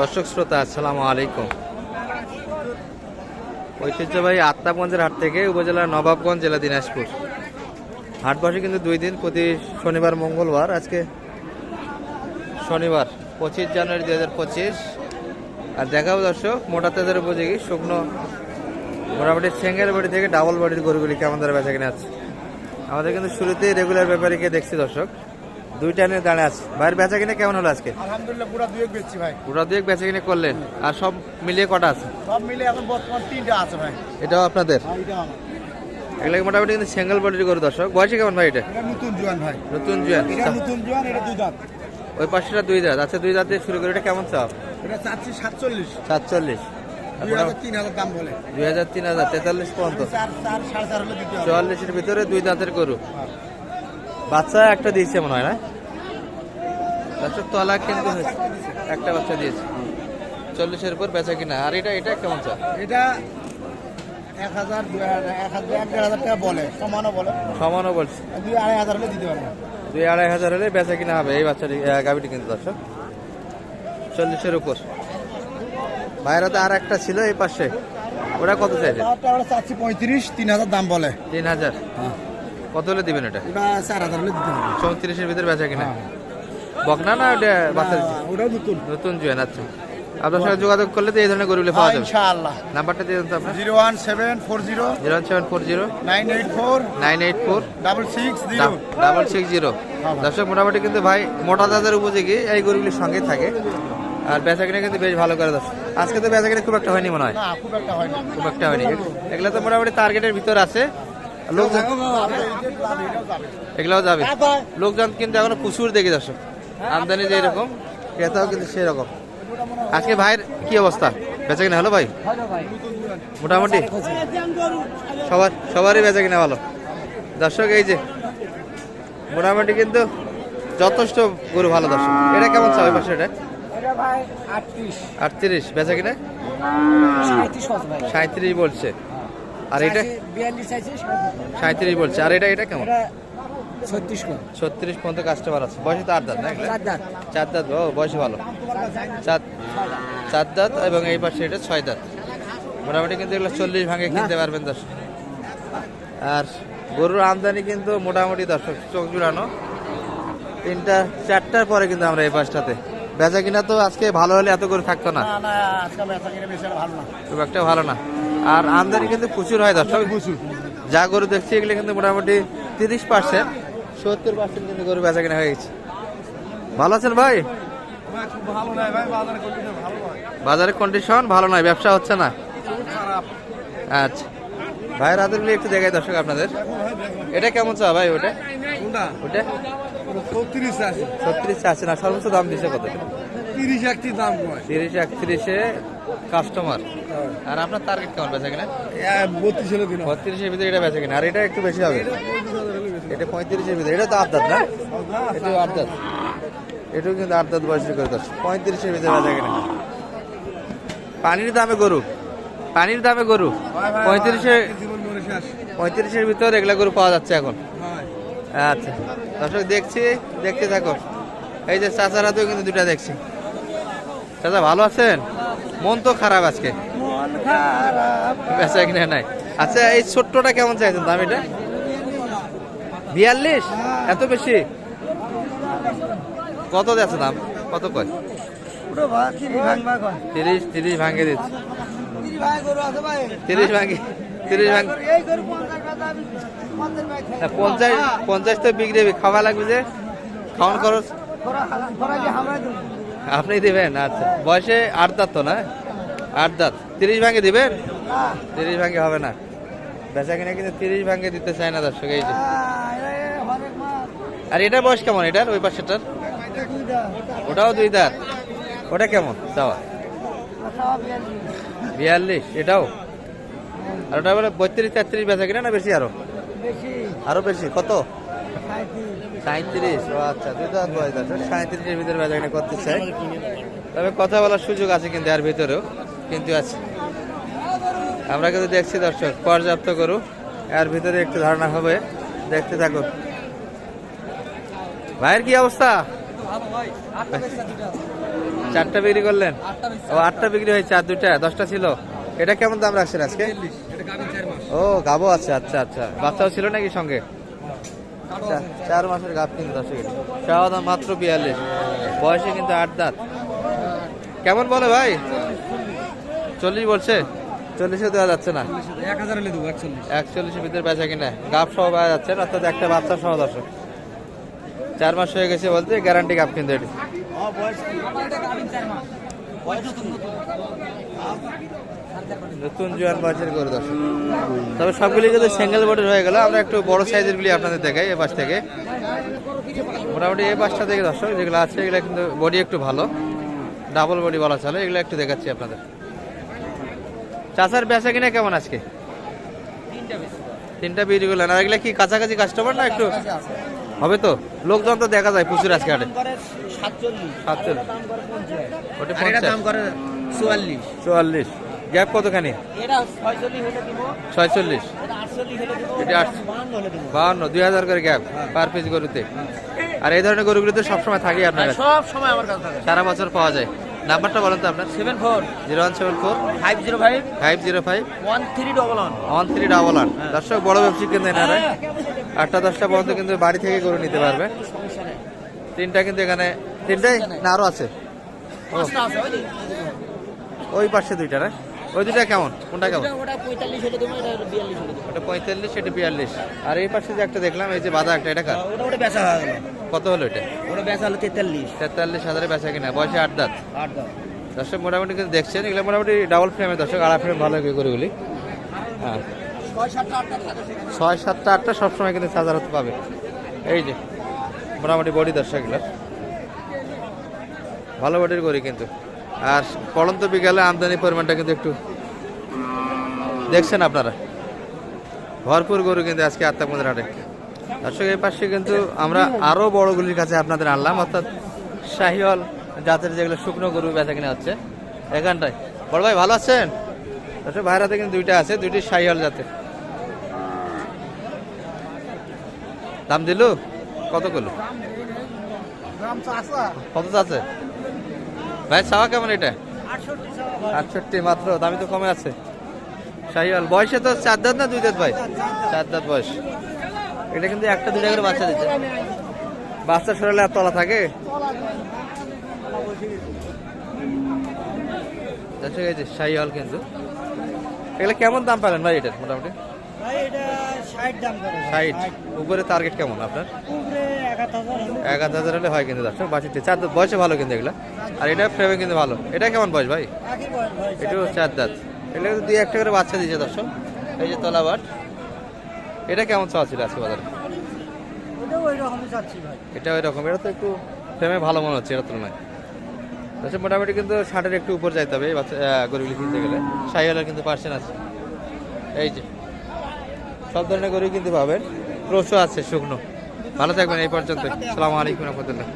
দর্শক শ্রোতা, আসসালামু আলাইকুম। ঐতিহ্যবাহী আত্মাগঞ্জের হাট থেকে উপজেলার নবাবগঞ্জ, জেলা দিনাজপুর। হাট বসে কিন্তু দুই দিন, প্রতি শনিবার, মঙ্গলবার, আজকে শনিবার, পঁচিশ জানুয়ারি দুই হাজার পঁচিশ। আর দেখাবো দর্শক, মোটা তেজের উপযোগী শুকনো, মোটামুটি সিঙ্গেল বাড়ি থেকে ডাবল বাড়ির গরুগুলি কেমন ধরে বেচা কিনে আছে আমাদের কিন্তু শুরুতেই রেগুলার ব্যাপারীকে দেখছি দর্শক। দুইটা নিয়ে দাঁড়িয়ে আছে। ভাইয়ের বেচা কিনে কেমন হলো আজকে? আলহামদুলিল্লাহ পুরো দুয়েক বেচছি ভাই। ওটা দিয়ে বেচা কিনে করলেন। আর সব মিলিয়ে কটা আছে? সব মিলে এখন বর্তমান তিনটা আছে ভাই। এটাও আপনাদের? আর এগুলো মোটামুটি কিন্তু সিঙ্গেল বডির গরু দর্শক। বয়সে কেমন ভাই এটা? এটা নতুন জোয়ান ভাই। নতুন জুয়ান। এটা নতুন জোয়ান এটা দুই দাঁত। ওই পাশেটা দুই দাঁত। আচ্ছা দুই দাঁত দিয়ে শুরু করে এটা কেমন চাপ এটা চাচ্ছি সাতচল্লিশ। সাতচল্লিশ। দুই হাজার তিন হাজার দাম হাজার তিন হাজার তেতাল্লিশ পর্যন্ত। চুয়াল্লিশের ভিতরে দুই দাঁতের গরু। বাচ্চা একটা দিয়েছে মনে হয় না? বাচ্চার তলা কিন্তু হয়েছে। একটা বাচ্চা দিয়েছে। চল্লিশের উপর বেচা কিনা। আর এটা এটা কেমন চা? এটা এক হাজার দুই হাজার এক হাজার এক দেড় হাজার টাকা বলে। সমানও বলে। সমানও বলছে। আর দুই আড়াই হাজার হলে দিতে পারব। দুই আড়াই হাজার হলে বেচা কিনা হবে এই বাচ্চাটি কিন্তু দর্শক। চল্লিশের উপর। বাইরে তো আর একটা ছিল এই পাশে। ওটা কত চাইছে পঁয়ত্রিশ তিন হাজার দাম বলে। তিন হাজার। কত হলে দিবেন এটা? ওটা চার হাজার হলে দিতে হবে। চৌত্রিশের ভিতরে বেচা কিনা? বকনা না ওটা বাচ্চা ওটাও নতুন। নতুন জুয়েন আচ্ছা। আপনার সঙ্গে যোগাযোগ করলে তো এই ধরনের গরুগুলো পাওয়া যাবে। ইনশাআল্লাহ। নাম্বারটা দিয়ে দেন সিক্স জিরো। দর্শক মোটামুটি কিন্তু ভাই মোটা দাদার উপযোগী এই গরুগুলির সঙ্গে থাকে। আর বেচা কিনা কিন্তু বেশ ভালো করে দর্শক। আজকে তো বেচা কিনা খুব একটা হয়নি মনে হয়। না খুব একটা হয় না খুব একটা হয়নি। এগুলো তো মোটামুটি টার্গেটের ভিতর আছে। লোকজন এগুলোও যাবে। লোকজন কিন্তু এখনও প্রচুর দেখি দর্শক। আমদানি যে এরকম ক্রেতাও কিন্তু সেই রকম আজকে ভাইয়ের কি অবস্থা? বেচা কিনা হলো ভাই? মোটামুটি? সবার সবারই বেচা কিনা ভালো। দর্শক এই যে মোটামুটি কিন্তু যথেষ্ট গরু ভালো দর্শক। এটা কেমন চাই পাশে এটা? আটত্রিশ। বেচা কিনা? সাঁত্রিশ বলছে। আর এটা? সাঁত্রিশ বলছে। আর এটা এটা কেমন? ছত্রিশ করে। পর্যন্ত কাস্টমার আছে। বয়সে তো আট দাঁত না? চার দাঁত। ও বয়সে ভালো। চার চার দাঁত এবং এই পাশে এটা ছয় দাঁত। মোটামুটি কিন্তু এগুলো চল্লিশ ভাঙে কিনতে পারবেন দর্শক। আর গরুর আমদানি কিন্তু মোটামুটি দর্শক চোখ জুড়ানো। তিনটা চারটার পরে কিন্তু আমরা এই পাশটাতে। বেচা কিনা তো আজকে ভালো হলে এত গরু থাকতো না। না না বেচা কিনে বেশি ভালো না। খুব একটা ভালো না। আর আমদানি কিন্তু প্রচুর হয় দর্শক। প্রচুর। যা গরু দেখছি এগুলো কিন্তু মোটামুটি তিরিশ পার্সেন্ট সত্তর পার্সেন্ট কিন্তু গরু বেচা কেনা হয়ে গেছে। ভালো আছেন ভাই? খুব ভালো নয় ভাই বাজারে কন্ডিশন ভালো নয় বাজারের কন্ডিশন ভালো নয় ব্যবসা হচ্ছে না। আচ্ছা। ভাইয়ের হাতেরগুলি একটু দেখাই দর্শক আপনাদের। এটা কেমন চা ভাই ওটা? ওটা? ছত্রিশ আছে। না সর্বোচ্চ দাম দিছে কত? তিরিশ একটি দাম তিরিশ একত্রিশে কাস্টমার আর আপনার টার্গেট কেমন বেচা কিনা? বত্রিশ হলে দিন বত্রিশের ভিতরে এটা বেচা কিনা? আর এটা একটু বেশি হবে। এটা পঁয়ত্রিশের ভিতরে। এটা তো আট দাঁত না? এটাও আট দাঁত এটাও কিন্তু আট দাঁত বয়সের করে দশ। পঁয়ত্রিশের ভিতরে বেচা কিনা। পানির দামে গরু। পানির দামে গরু। পঁয়ত্রিশে জীবন মরে শেষ। পঁয়ত্রিশের ভিতরে এগুলা গরু পাওয়া যাচ্ছে এখন। আচ্ছা। দর্শক দেখছি দেখতে থাকো। এই যে চাচার হাতেও কিন্তু দুটা দেখছি। চাচা ভালো আছেন? মন তো খারাপ আজকে। বেচা কিনা নাই। আচ্ছা এই ছোট্টটা কেমন চাইছেন? দাম এটা? বিয়াল্লিশ? এত বেশি? কত যাচ্ছে দাম? কত কয়? তিরিশ তিরিশ ভাঙে দিচ্ছে। তিরিশ ভাঙে তিরিশ ভাঙে। পঞ্চাশ খাই। হ্যাঁ, পঞ্চাশ তো বিক্রি হবে। খাওয়া লাগবে যে? খাওয়ান খরচ? আপনি দিবেন? আচ্ছা। বয়সে আট দাঁত তো না? আট দাঁত। তিরিশ ভাঙে দিবেন? তিরিশ ভাঙে হবে না। বেচা কিনা কিন্তু তিরিশ ভাঙে দিতে চায় না দর্শক, এই যে। আর এটার বয়স কেমন এটার, ওই পাশেটার ওটাও দুই দাঁত। ওটা কেমন? চাওয়া? বিয়াল্লিশ, এটাও? আর ওটা বলে বত্রিশ, তেত্রিশ বেচা কিনা না বেশি আরও? আরও বেশি, কত? সাঁত্রিশ ও আচ্ছা দুই দাঁত বয়স আছে সাঁত্রিশের ভিতরে বেচা কিনা করতে চাই তবে কথা বলার সুযোগ আছে কিন্তু এর ভিতরেও। কিন্তু আছে। আমরা কিন্তু দেখছি দর্শক, পর্যাপ্ত করু এর ভিতরে একটু ধারণা হবে। দেখতে থাকুন। ভাইয়ের কি অবস্থা? চারটা বিক্রি করলেন? ও, আটটা বিক্রি হয়েছে, আর দুটা দশটা ছিল। এটা কেমন দাম রাখছেন আজকে? ও গাবো আছে আচ্ছা আচ্ছা। বাচ্চাও ছিল নাকি সঙ্গে? চার মাসের গাব কিন্তু দশ চাওয়া দাম মাত্র বিয়াল্লিশ। বয়সে কিন্তু আট দাঁত। কেমন বলে ভাই? চল্লিশ বলছে? চল্লিশে দেওয়া যাচ্ছে না। একচল্লিশের ভিতরে বেচা কিনা? গাব সহ পাওয়া যাচ্ছে অর্থাৎ একটা বাচ্চা সহ দর্শক। চার মাস হয়ে গেছে বলতে গ্যারান্টি গাব কিন্তু এটি। নতুন জোয়ান বয়সের গরু দর্শক। তবে সবগুলি কিন্তু সিঙ্গেল বোর্ডের হয়ে গেল। আমরা একটু বড় সাইজের গুলি আপনাদের দেখাই এ পাশ থেকে। মোটামুটি এই পাশটা থেকে দর্শক যেগুলো আছে এগুলো কিন্তু বডি একটু ভালো। ডাবল বডি বলা চলে এগুলো একটু দেখাচ্ছি আপনাদের। চাষার বেচা কিনা কেমন আজকে? তিনটা বিক্রি করলেন। আর এগুলো কি কাছাকাছি কাস্টমার না একটু? হবে তো? লোকজন তো দেখা যায় প্রচুর আজকে হাটে। সাতচল্লিশ। চুয়াল্লিশ। গ্যাপ কতখানি? ছয়চল্লিশ। বাহান্ন দুই হাজার করে গ্যাপ পার পিস গরুতে। আর এই ধরনের গরুগুলো তো সবসময় থাকে আপনার সব সময় আমার কাছে সারা বছর পাওয়া যায়। নাম্বারটা বলেন তো আপনার। Seven four zero one seven four five zero five five zero five one three double one. One three double one. দর্শক বড় ব্যবসায়ী কিন্তু এনারা। আটটা দশটা পর্যন্ত কিন্তু বাড়ি থেকে করে নিতে পারবে। তিনটা কিন্তু এখানে তিনটাই না আরও আছে। ওই পাশে দুইটা না? ওই দুইটা কেমন? কোনটা কেমন? ওটা- পঁয়তাল্লিশ হলে দেবো এটা বিয়াল্লিশ হলে ওটা পঁয়তাল্লিশ এটা বিয়াল্লিশ। আর এই পাশে যে একটা দেখলাম এই যে বাধা একটা এটা কার? ওটা ওটা বেচা হয়ে গেল। কত হলো এটা? ওটা বেচা হলো তেতাল্লিশ। তেতাল্লিশ হাজারে বেচা কিনা বয়সে আট দাঁত। আট দাম দর্শক মোটামুটি কিন্তু দেখছেন এগুলো মোটামুটি ডাবল ফ্রেমের দর্শক আড়া ফ্রেম ভালো করে গরুগুলি হ্যাঁ। ছয় সাতটা আটটা থাকে ছয় সাতটা আটটা সবসময় কিন্তু চার্জার হতে পাবে। এই যে মোটামুটি বডি দর্শক এগুলো। ভালো বডির করি কিন্তু। আর পড়ন্ত বিকালে আমদানি পরিমাণটা কিন্তু একটু দেখছেন আপনারা। ভরপুর গরু কিন্তু আজকে আত্মাকুন্দের হাটে। দর্শক এই পাশে কিন্তু আমরা আরও বড়গুলির কাছে আপনাদের আনলাম অর্থাৎ শাহিওয়াল জাতের যেগুলো শুকনো গরু বেচা কিনা হচ্ছে এখানটায়। বড় ভাই ভালো আছেন? দর্শক ভাইয়ের হাতে কিন্তু দুইটা আছে দুইটি শাহিওয়াল জাতের। দাম দিল? কত করল? কত আছে? ভাই চাওয়া কেমন এটা? আটষট্টি মাত্র দামি তো কমে আছে। শাহিওয়াল বয়সে তো চার দাঁত না দুই দাঁত ভাই? চার দাঁত। বয়স। এটা কিন্তু একটা দুইটা করে বাচ্চা দিচ্ছে। বাচ্চা শরীরে আর তলা থাকে? শাহিওয়াল কিন্তু। এগুলো কেমন দাম পাবেন ভাই এটার মোটামুটি? ষাট উপরে টার্গেট কেমন আপনার? এক হাজার হলে। হয় কিন্তু চার দাঁত বয়সে ভালো কিন্তু এগুলো। আর এটা ফ্রেমে কিন্তু ভালো। এটা কেমন বয়স ভাই? এটাও চার দাঁত। এগুলো কিন্তু দুই একটা করে বাচ্চা দিয়েছে দর্শক। এই যে তলাবাট এটা কেমন চাওয়া ছিল আজকে বাজারে? এটা ওই রকম এটা তো একটু ফ্রেমে ভালো মনে হচ্ছে তুলনায়। মোটামুটি কিন্তু ষাটের একটু উপর যাইতে হবে এই বাচ্চা আহ, গরুগুলি কিনতে গেলে। সাইওয়ালের কিন্তু পার্সেন্ট আছে। এই যে। সব ধরনের গরু কিন্তু পাবেন। ক্রোশও আছে, শুকনো। ভালো থাকবেন, এই পর্যন্ত সালামু আলাইকুম রহমতুল্লাহ।